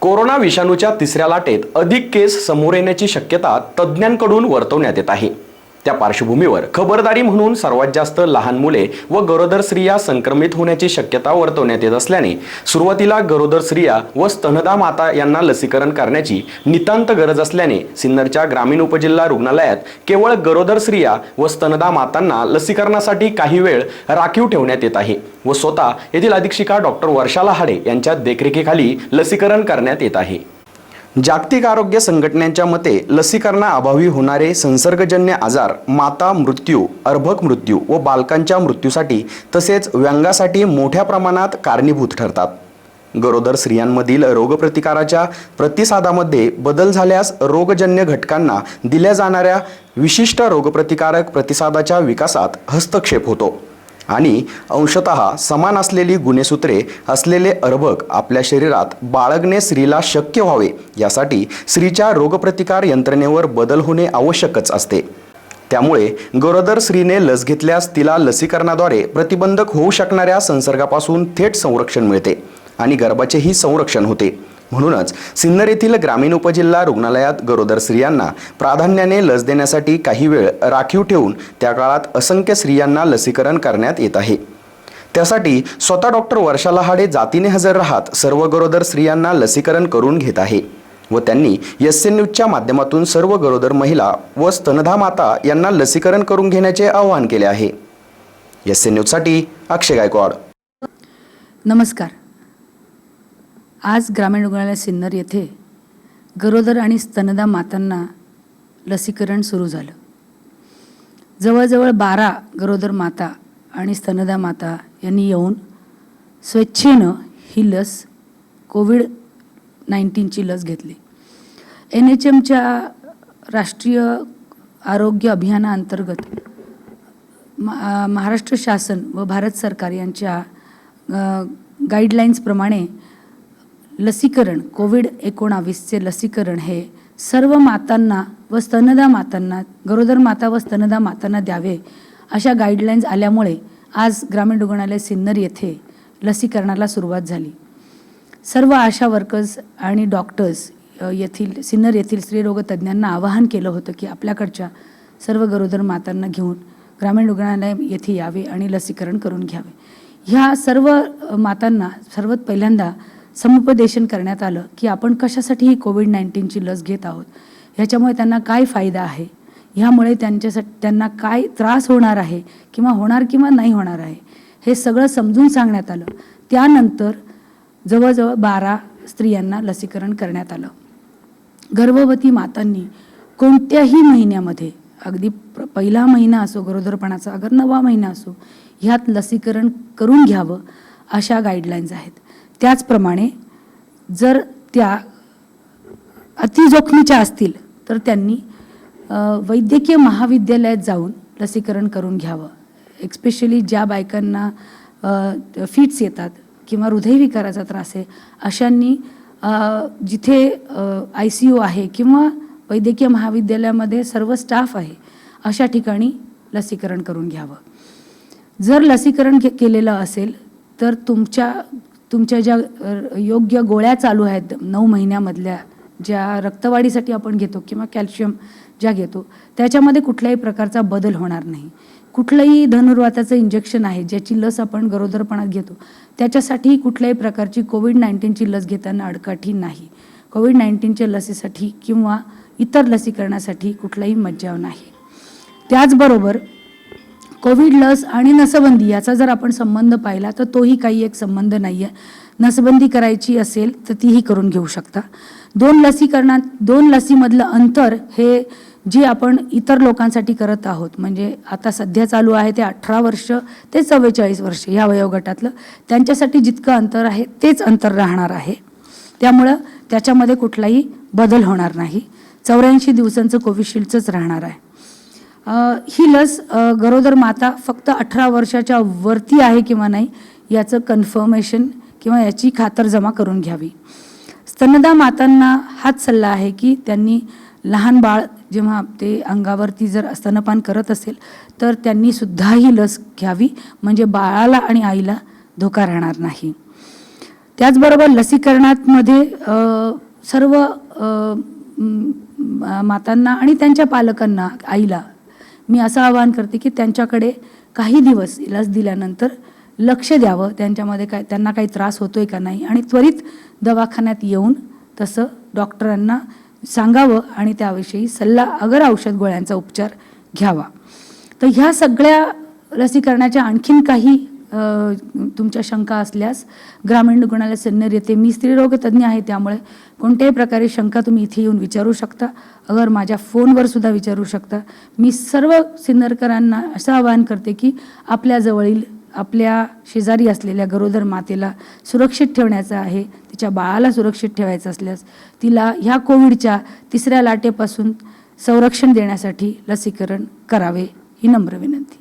Corona विषाणूच्या तिसऱ्या लाटेत अधिक केस समोर येण्याची शक्यता तज्ज्ञांकडून वर्तवण्यात येत आहे. त्या पार्श्वभूमीवर खबरदारी म्हणून सर्वात जास्त लहान मुले व गरोदर स्त्रिया संक्रमित होण्याची शक्यता वर्तवण्यात येत असल्याने सुरुवातीला गरोदर स्त्रिया व स्तनदा माता यांना लसीकरण करण्याची नितांत गरज असल्याने सिन्नरच्या ग्रामीण उपजिल्हा रुग्णालयात केवळ गरोदर स्त्रिया व स्तनदा मातांना लसीकरणासाठी काही वेळ राखीव ठेवण्यात येत आहे व स्वतः येथील अधीक्षिका डॉक्टर वर्षा लहाडे यांच्या देखरेखीखाली लसीकरण करण्यात येत आहे. जागतिक आरोग्य संघटनेच्या मते लसीकरणाअभावी होणारे संसर्गजन्य आजार माता मृत्यू अर्भक मृत्यू व बालकांच्या मृत्यूसाठी तसेच व्यंगासाठी मोठ्या प्रमाणात कारणीभूत ठरतात. गरोदर स्त्रियांमधील रोगप्रतिकाराच्या प्रतिसादामध्ये बदल झाल्यास रोगजन्य घटकांना दिल्या जाणाऱ्या विशिष्ट रोगप्रतिकारक प्रतिसादाच्या विकासात हस्तक्षेप होतो. आणि अंशतः समान असलेली गुणेसूत्रे असलेले अर्भक आपल्या शरीरात बाळगणे स्त्रीला शक्य व्हावे यासाठी स्त्रीच्या रोगप्रतिकार यंत्रणेवर बदल होणे आवश्यकच असते. त्यामुळे गरोदर स्त्रीने लस घेतल्यास तिला लसीकरणाद्वारे प्रतिबंधक होऊ शकणाऱ्या संसर्गापासून थेट संरक्षण मिळते आणि गर्भाचेही संरक्षण होते. म्हणूनच सिन्नर येथील ग्रामीण उपजिल्हा रुग्णालयात गरोदर स्त्रियांना प्राधान्याने लस देण्यासाठी काही वेळ राखीव ठेवून त्या काळात असंख्य स्त्रियांना लसीकरण करण्यात येत आहे. त्यासाठी स्वतः डॉक्टर वर्षा लहाडे जातीने हजर राहत सर्व गरोदर स्त्रियांना लसीकरण करून घेत आहे व त्यांनी एस एन न्यूजच्या माध्यमातून सर्व गरोदर महिला व स्तनधा माता यांना लसीकरण करून घेण्याचे आवाहन केले आहे. एस एन न्यूजसाठी अक्षय गायकवाड. नमस्कार. आज ग्रामीण रुग्णालय सिन्नर येथे गरोदर आणि स्तनदा मातांना लसीकरण सुरू झालं. जवळजवळ बारा गरोदर माता आणि स्तनदा माता यांनी येऊन स्वेच्छेनं ही लस कोविड नाईन्टीनची लस घेतली. एन एच एमच्या राष्ट्रीय आरोग्य अभियानाअंतर्गत मा महाराष्ट्र शासन व भारत सरकार यांच्या गाईडलाईन्सप्रमाणे लसीकरण कोविड एकोणावीसचे लसीकरण हे सर्व मातांना व स्तनदा मातांना गरोदर माता व स्तनदा मातांना द्यावे अशा गाईडलाईन्स आल्यामुळे आज ग्रामीण रुग्णालय सिन्नर येथे लसीकरणाला सुरुवात झाली. सर्व आशा वर्कर्स आणि डॉक्टर्स येथील सिन्नर येथील स्त्रीरोग तज्ज्ञांना आवाहन केलं होतं की आपल्याकडच्या सर्व गरोदर मातांना घेऊन ग्रामीण रुग्णालय येथे यावे आणि लसीकरण करून घ्यावे. ह्या सर्व मातांना सर्वात पहिल्यांदा समुपदेशन करण्यात आलं की आपण कशासाठी ही कोविड नाईन्टीनची लस घेत आहोत? ह्याच्यामुळे त्यांना काय फायदा आहे? ह्यामुळे त्यांच्यासाठी त्यांना काय त्रास होणार आहे किंवा होणार किंवा नाही होणार आहे? हे सगळं समजून सांगण्यात आलं. त्यानंतर जवळजवळ बारा स्त्रियांना लसीकरण करण्यात आलं. गर्भवती मातांनी कोणत्याही महिन्यामध्ये अगदी प्र- पहिला महिना असो गरोदरपणाचा अगर नवा महिना असो ह्यात लसीकरण करून घ्यावं अशा गाईडलाईन्स आहेत. त्याचप्रमाणे जर त्या अतिजोखमीच्या असतील तर त्यांनी वैद्यकीय महाविद्यालयात जाऊन लसीकरण करून घ्यावं. एक्स्पेशली ज्या बायकांना फिट्स येतात किंवा हृदयविकाराचा त्रास आहे अशांनी जिथे आय सी यू आहे किंवा वैद्यकीय महाविद्यालयामध्ये सर्व स्टाफ आहे अशा ठिकाणी लसीकरण करून घ्यावं. जर लसीकरण के केलेलं असेल तर तुमच्या तुमच्या ज्या योग्य गोळ्या चालू आहेत नऊ महिन्यामधल्या ज्या रक्तवाढीसाठी आपण घेतो किंवा कॅल्शियम ज्या घेतो त्याच्यामध्ये कुठल्याही प्रकारचा बदल होणार नाही. कुठलंही धनुर्वाताचं इंजेक्शन आहे ज्याची लस आपण गरोदरपणात घेतो त्याच्यासाठी कुठल्याही प्रकारची कोविड नाईन्टीनची लस घेताना अडकाठी नाही. कोविड नाईन्टीनच्या लसीसाठी किंवा इतर लसीकरणासाठी कुठलाही मज्जाव नाही. त्याचबरोबर कोविड लस आणि नसबंदी याचा जर आपण संबंध पाहिला तर तोही काही एक संबंध नाही आहे नसबंदी करायची असेल तर तीही करून घेऊ शकता. दोन लसीकरणात दोन लसीमधलं अंतर हे जे आपण इतर लोकांसाठी करत आहोत म्हणजे आता सध्या चालू आहे ते अठरा वर्ष ते चव्वेचाळीस वर्ष या वयोगटातलं त्यांच्यासाठी जितकं अंतर आहे तेच अंतर राहणार आहे. त्यामुळं त्याच्यामध्ये कुठलाही बदल होणार नाही. चौऱ्याऐंशी दिवसांचं कोविशिल्डचंच राहणार आहे. ही लस गरोदर माता फक्त अठरा वर्षाच्या वरती आहे किंवा नाही याचं कन्फर्मेशन किंवा याची खातरजमा करून घ्यावी. स्तनदा मातांना हाच सल्ला आहे की त्यांनी लहान बाळ जेव्हा ते अंगावरती जर स्तनपान करत असेल तर त्यांनी सुद्धा ही लस घ्यावी म्हणजे बाळाला आणि आईला धोका राहणार नाही. त्याचबरोबर लसीकरणामध्ये सर्व मातांना आणि त्यांच्या पालकांना आईला मी असं आवाहन करते की त्यांच्याकडे काही दिवस लस दिल्यानंतर लक्ष द्यावं त्यांच्यामध्ये काय त्यांना काही त्रास होतोय का नाही आणि त्वरित दवाखान्यात येऊन तसं डॉक्टरांना सांगावं आणि त्याविषयी सल्ला अगर औषध गोळ्यांचा उपचार घ्यावा. तर ह्या सगळ्या लसीकरणाच्या आणखीन काही तुमच्या शंका असल्यास ग्रामीण रुग्णालय सन्नर येथे मी स्त्रीरोग तज्ज्ञ आहे त्यामुळे कोणत्याही प्रकारे शंका तुम्ही इथे येऊन विचारू शकता. अगर माझ्या फोनवर सुद्धा विचारू शकता. मी सर्व सिन्नरकरांना असं आवाहन करते की आपल्याजवळील आपल्या शेजारी असलेल्या गरोदर मातेला सुरक्षित ठेवण्याचं आहे. तिच्या बाळाला सुरक्षित ठेवायचं असल्यास तिला ह्या कोविडच्या तिसऱ्या लाटेपासून संरक्षण देण्यासाठी लसीकरण करावे ही नम्र विनंती.